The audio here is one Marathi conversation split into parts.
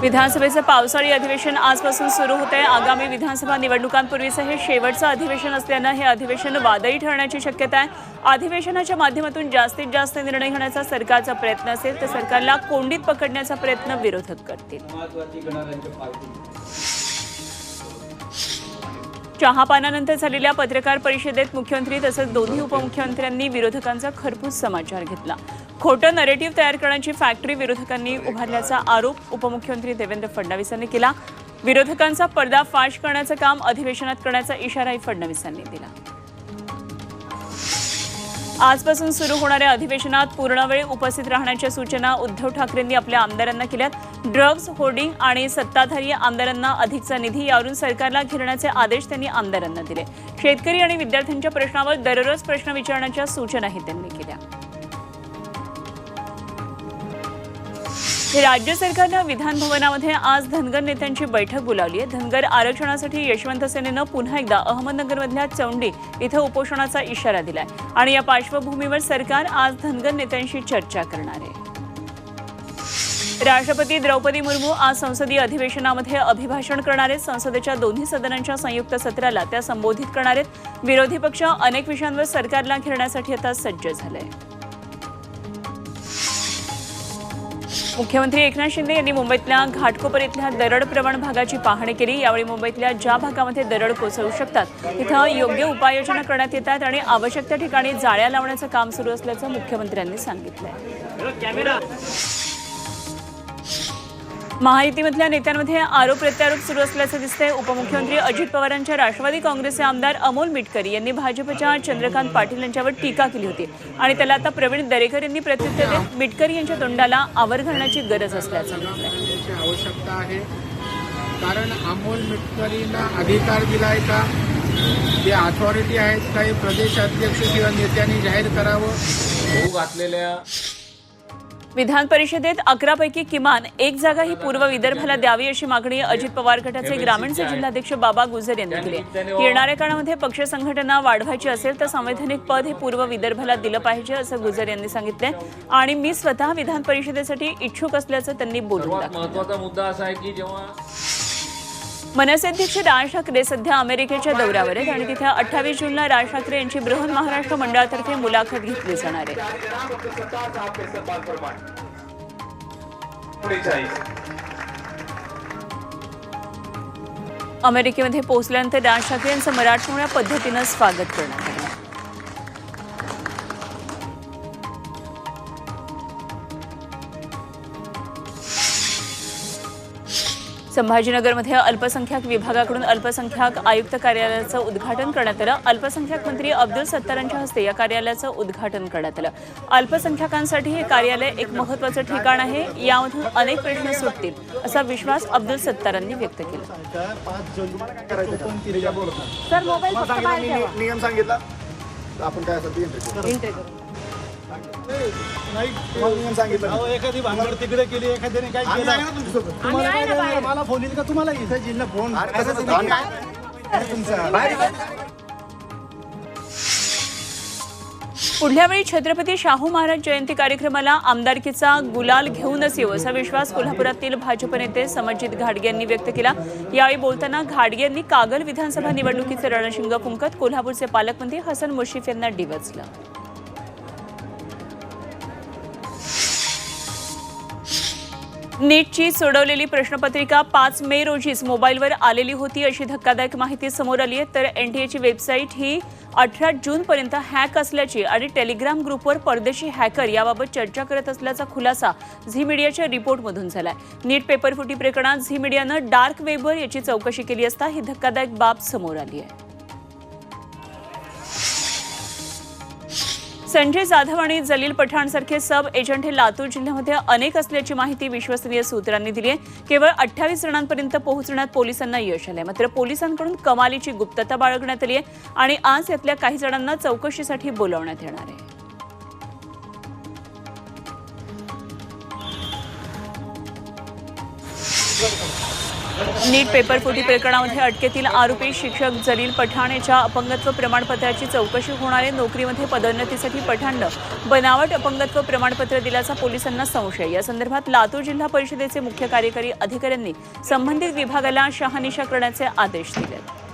विधानसभेचं पावसाळी अधिवेशन आजपासून सुरू होत आहे. आगामी विधानसभा निवडणुकांपूर्वीचं हे शेवटचं अधिवेशन असल्यानं हे अधिवेशन वादळी ठरण्याची शक्यता आहे. अधिवेशनाच्या माध्यमातून जास्तीत जास्त निर्णय घेण्याचा सरकारचा प्रयत्न असेल तर सरकारला कोंडीत पकडण्याचा प्रयत्न विरोधक करतील. चहापानानंतर झालेल्या पत्रकार परिषदेत मुख्यमंत्री तसंच दोन्ही उपमुख्यमंत्र्यांनी विरोधकांचा खरपूस समाचार घेतला. खोटं नरेटिव्ह तयार करण्याची फॅक्टरी विरोधकांनी उभारल्याचा आरोप उपमुख्यमंत्री देवेंद्र फडणवीस यांनी केला. विरोधकांचा पर्दाफाश करण्याचं काम अधिवेशनात करण्याचा इशाराही फडणवीसांनी दिला. आजपासून सुरू होणाऱ्या अधिवेशनात पूर्णवेळ उपस्थित राहण्याच्या सूचना उद्धव ठाकरेंनी आपल्या आमदारांना केल्यात. ड्रग्ज होर्डिंग आणि सत्ताधारी आमदारांना अधिकचा निधी यावरून सरकारला घेरण्याचे आदेश त्यांनी आमदारांना दिले. शेतकरी आणि विद्यार्थ्यांच्या प्रश्नावर दररोज प्रश्न विचारण्याच्या सूचनाही त्यांनी केल्या. राज्य सरकारनं विधानभवनामध्ये आज धनगर नेत्यांची बैठक बोलावली आहे. धनगर आरक्षणासाठी यशवंत सेनेनं पुन्हा एकदा अहमदनगरमधल्या चौंडी इथं उपोषणाचा इशारा दिलाय. आणि या पार्श्वभूमीवर सरकार आज धनगर नेत्यांशी चर्चा करणार आहे. राष्ट्रपती द्रौपदी मुर्मू आज संसदीय अधिवेशनामध्ये अभिभाषण करणार आहेत. संसदेच्या दोन्ही सदनांच्या संयुक्त सत्राला त्या संबोधित करणार आहेत. विरोधी पक्ष अनेक विषयांवर सरकारला घेरण्यासाठी आता सज्ज झाले मुख्यमंत्री एकनाथ शिंदे यांनी मुंबईतल्या घाटकोपर इथल्या दरड प्रवण भागाची पाहणी केली. यावेळी मुंबईतल्या ज्या भागामध्ये दरड कोसळू शकतात तिथं योग्य उपाययोजना करण्यात येतात आणि आवश्यक त्या ठिकाणी जाळ्या लावण्याचं काम सुरू असल्याचं मुख्यमंत्र्यांनी सांगितलंय. महायुतीमधल्या नेत्यांमध्ये आरोप प्रत्यारोप सुरू असल्याचं दिसतंय. उपमुख्यमंत्री अजित पवारांच्या राष्ट्रवादी काँग्रेसचे आमदार अमोल मिटकरी यांनी भाजपच्या चंद्रकांत पाटील यांच्यावर टीका केली होती. आणि त्याला आता प्रवीण दरेकर यांनी प्रत्युत्तर देत मिटकरी यांच्या तोंडाला आवर घालण्याची गरज असल्याचं आवश्यकता आहे. कारण अमोल मिटकरींना अधिकार दिलाय का? जे अथॉरिटी आहेत काही प्रदेशाध्यक्ष किंवा नेत्यांनी जाहीर करावं? होऊ घातलेल्या विधान परिषदेत अकरापैकी किमान एक जागा ही पूर्व विदर्भाला द्यावी अशी मागणी अजित पवार गटाचे ग्रामीणचे जिल्हाध्यक्ष बाबा गुजर यांनी केली. येणाऱ्या काळामध्ये पक्ष संघटना वाढवायची असेल तर संवैधानिक पद हे पूर्व विदर्भाला दिलं पाहिजे असं गुजर यांनी सांगितलंय. आणि मी स्वतः विधान परिषदेसाठी इच्छुक असल्याचं त्यांनी बोलून महत्त्वाचा मुद्दा असा आहे की जेव्हा मनसे अध्यक्ष राज ठाकरे सध्या अमेरिकेच्या दौऱ्यावर आहेत आणि तिथे अठ्ठावीस जूनला राज ठाकरे यांची बृहन महाराष्ट्र मंडळातर्फे मुलाखत घेतली जाणार आहे. अमेरिकेमध्ये पोहोचल्यानंतर राज ठाकरे यांचं मराठमोळ्या पद्धतीनं स्वागत करणार संभाजीनगरमध्ये अल्पसंख्याक विभागाकडून अल्पसंख्याक आयुक्त कार्यालयाचं उद्घाटन करण्यात आलं. अल्पसंख्याक मंत्री अब्दुल सत्तारांच्या हस्ते या कार्यालयाचं उद्घाटन करण्यात आलं. अल्पसंख्याकांसाठी हे कार्यालय एक महत्वाचं ठिकाण आहे. यामधून अनेक प्रश्न सुटतील असा विश्वास अब्दुल सत्तारांनी व्यक्त केला. सर मोबाईल आपण काय सांगितलं. एखादी तिकडे केली एखाद्याने काय केलं. तुम्हाला काय. मला फोन येईल का? तुम्हाला जिल्हा फोन पुढल्या वेळी छत्रपती शाहू महाराज जयंती कार्यक्रमाला आमदारकीचा गुलाल घेऊनच येऊ असा विश्वास कोल्हापुरातील भाजप नेते समजित घाडगे यांनी व्यक्त केला. यावेळी बोलताना घाडगे यांनी कागल विधानसभा निवडणुकीचे रणशिंग फुंकत कोल्हापूरचे पालकमंत्री हसन मुश्रीफ यांना डिवचलं. नीटची सोडवलेली प्रश्नपत्रिका पाच मे रोजीच मोबाईलवर आलेली होती अशी धक्कादायक माहिती समोर आली आहे. तर एनटीएची वेबसाईट ही अठरा जूनपर्यंत हॅक असल्याची आणि टेलिग्राम ग्रुपवर परदेशी हॅकर याबाबत चर्चा करत असल्याचा खुलासा झी मीडियाच्या रिपोर्टमधून झाला आहे नीट पेपरफुटी प्रकरणात झी मीडियानं डार्क वेबवर याची चौकशी केली असता ही धक्कादायक बाब समोर आली आहे. संजय जाधव आणि जलील पठाणसारखे सब एजंट हे लातूर जिल्ह्यामध्ये अनेक असल्याची माहिती विश्वसनीय सूत्रांनी दिली आहे. केवळ अठ्ठावीस जणांपर्यंत पोहोचण्यात पोलिसांना यश आलंय. मात्र पोलिसांकडून कमालीची गुप्तता बाळगण्यात आली आहे आणि आज यातल्या काही जणांना चौकशीसाठी बोलावण्यात येणार आहे. नीट पेपरफुटी प्रकरणामध्ये अटकेतील आरोपी शिक्षक जलील पठाण याच्या अपंगत्व प्रमाणपत्राची चौकशी होणार आहे नोकरीमध्ये पदोन्नतीसाठी पठाणनं बनावट अपंगत्व प्रमाणपत्र दिल्याचा पोलिसांना संशय. या संदर्भात लातूर जिल्हा परिषदेचे मुख्य कार्यकारी अधिकाऱ्यांनी संबंधित विभागाला शहानिशा करण्याचे आदेश दिले.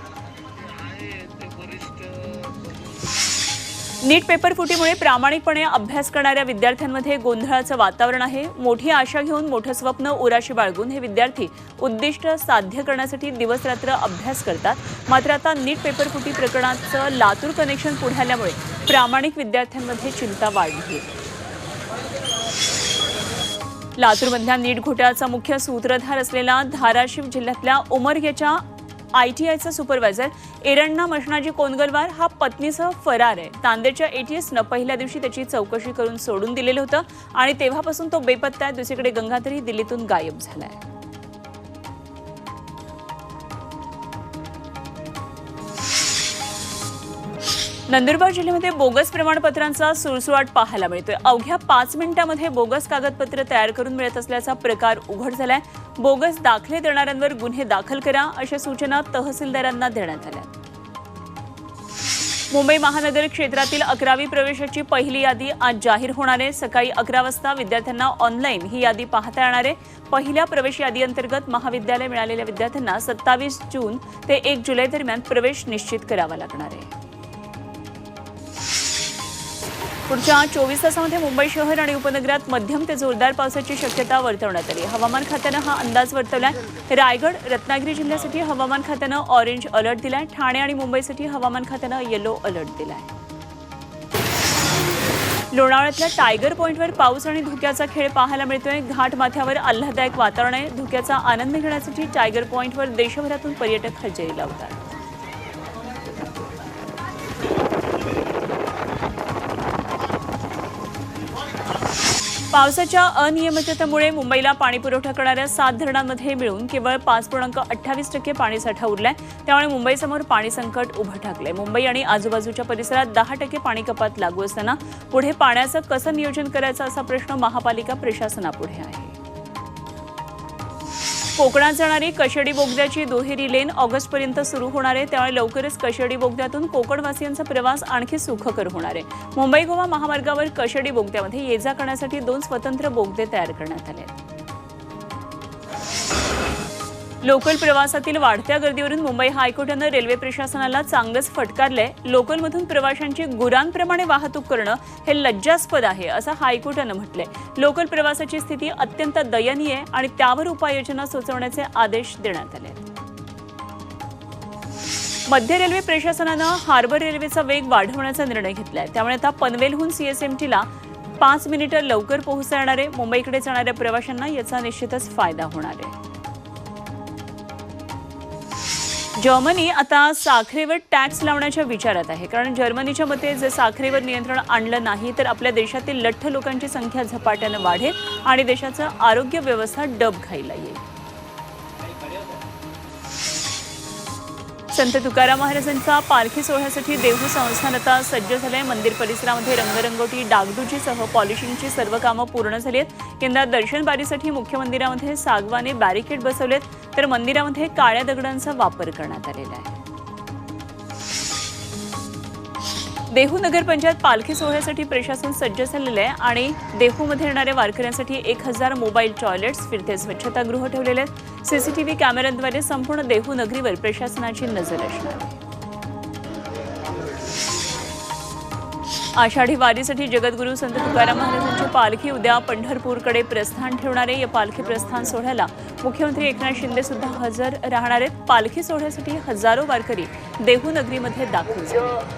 नीट पेपर फुटीमुळे प्रामाणिकपणे अभ्यास करणाऱ्या विद्यार्थ्यांमध्ये गोंधळाचं वातावरण आहे. मोठी आशा घेऊन मोठं स्वप्न उराशी बाळगून हे विद्यार्थी उद्दिष्ट साध्य करण्यासाठी दिवसरात्र अभ्यास करतात. मात्र आता नीट पेपर फुटी प्रकरणाचं लातूर कनेक्शन पुढे आल्यामुळे प्रामाणिक विद्यार्थ्यांमध्ये चिंता वाढली. लातूरमधल्या नीट घोटाळ्याचा मुख्य सूत्रधार असलेला धाराशिव जिल्ह्यातल्या उमरग्याच्या आयटीआयचा सुपरवायझर एरण्णा मशनाजी कोनगलवार हा पत्नीसह फरार आहे. तांदेच्या एटीएसनं पहिल्या दिवशी त्याची चौकशी करून सोडून दिलेलं होतं आणि तेव्हापासून तो बेपत्ता आहे. दुसरीकडे गंगाधरी दिल्लीतून गायब झालाय. नंदुरबार जिल्ह्यामध्ये बोगस प्रमाणपत्रांचा सुळसुळाट पाहायला मिळतोय. अवघ्या पाच मिनिटांमध्ये बोगस कागदपत्र तयार करून मिळत असल्याचा प्रकार उघड झालाय. बोगस दाखले देणाऱ्यांवर गुन्हे दाखल करा अशा सूचना तहसीलदारांना देण्यात आल्या. मुंबई महानगर क्षेत्रातील अकरावी प्रवेशाची पहिली यादी आज जाहीर होणार आहे. सकाळी अकरा वाजता विद्यार्थ्यांना ऑनलाईन ही यादी पाहता येणार आहे. पहिल्या प्रवेश यादीअंतर्गत महाविद्यालय मिळालेल्या विद्यार्थ्यांना सत्तावीस जून ते एक जुलै दरम्यान प्रवेश निश्चित करावा लागणार आहे. पुढच्या चोवीस तासामध्ये मुंबई शहर आणि उपनगरात मध्यम ते जोरदार पावसाची शक्यता वर्तवण्यात आली. हवामान खात्यानं हा अंदाज वर्तवलाय. रायगड रत्नागिरी जिल्ह्यासाठी हवामान खात्यानं ऑरेंज अलर्ट दिलाय. ठाणे आणि मुंबईसाठी हवामान खात्यानं येलो अलर्ट दिलाय. लोणावळ्यातल्या टायगर पॉईंटवर पाऊस आणि धुक्याचा खेळ पाहायला मिळतोय. घाट माथ्यावर आल्हाददायक वातावरण आहे. धुक्याचा आनंद घेण्यासाठी टायगर पॉईंटवर देशभरातून पर्यटक हजेरी लावतात. पावसाच्या अनियमिततेमुळे मुंबईला पाणीपुरवठा करणाऱ्या सात धरणांमध्ये मिळून केवळ पाच पूर्णांक अठ्ठावीस टक्के पाणीसाठा उरलाय. त्यामुळे मुंबईसमोर पाणी संकट उभं ठाकलंय. मुंबई आणि आजूबाजूच्या परिसरात दहा टक्के पाणी कपात लागू असताना पुढे पाण्याचं कसं नियोजन करायचं असा प्रश्न महापालिका प्रशासनापुढे आहे. कोकणात जाणारी कशेडी बोगद्याची दुहेरी लेन ऑगस्टपर्यंत सुरू होणार आहे. त्यामुळे लवकरच कशेडी बोगद्यातून कोकणवासियांचा प्रवास आणखी सुखकर होणार आहे. मुंबई गोवा महामार्गावर कशेडी बोगद्यामध्ये ये जा करण्यासाठी दोन स्वतंत्र बोगदे तयार करण्यात आले आहेत. लोकल प्रवासातील वाढत्या गर्दीवरून मुंबई हायकोर्टानं रेल्वे प्रशासनाला चांगलंच फटकारलंय. लोकलमधून प्रवाशांची गुरांप्रमाणे वाहतूक करणं हे लज्जास्पद आहे असं हायकोर्टानं म्हटलंय. लोकल प्रवासाची स्थिती अत्यंत दयनीय आहे आणि त्यावर उपाययोजना सुचवण्याचे आदेश देण्यात आले आहेत मध्य रेल्वे प्रशासनानं हार्बर रेल्वेचा वेग वाढवण्याचा निर्णय घेतलाय. त्यामुळे आता पनवेलहून सीएसएमटीला पाच मिनिटं लवकर पोहोचणारे मुंबईकडे जाणाऱ्या प्रवाशांना याचा निश्चितच फायदा होणार आहे. जर्मनी आता साखरेवर टॅक्स लावण्याच्या विचारात आहे. कारण जर्मनीच्या मते जर साखरेवर नियंत्रण आणलं नाही तर आपल्या देशातील लठ्ठ लोकांची संख्या झपाट्यानं वाढेल आणि देशाचं आरोग्य व्यवस्था डब घ्यायला येईल. संत तुकाराम महाराजांचा पालखी सोहळ्यासाठी देहू संस्थान आता सज्ज झालंय. मंदिर परिसरामध्ये रंगरंगोटी डागडुजीसह पॉलिशिंगची सर्व कामं पूर्ण झाली आहेत यंदा दर्शनबारीसाठी मुख्य मंदिरामध्ये सागवाने बॅरिकेड बसवलेत. तर मंदिरामध्ये काळ्या दगडांचा वापर करण्यात आलेला आहे. देहू नगरपंचायत पालखी सोहळ्यासाठी प्रशासन सज्ज झालेलं आहे आणि देहूमध्ये येणाऱ्या वारकऱ्यांसाठी एक हजार मोबाईल टॉयलेट्स फिरते स्वच्छतागृह ठेवलेले आहेत. सीसीटीव्ही कॅमेऱ्यांद्वारे संपूर्ण देहू नगरीवर प्रशासनाची नजर असणार. आषाढी वारीसाठी जगद्गुरू संत तुकाराम महाराजांची पालखी उद्या पंढरपूरकडे प्रस्थान ठेवणारे या पालखी प्रस्थान सोहळ्याला मुख्यमंत्री एकनाथ शिंदे सुद्धा हजर राहणार आहेत. पालखी सोहळ्यासाठी हजारो वारकरी देहू नगरीमध्ये दाखल झाले.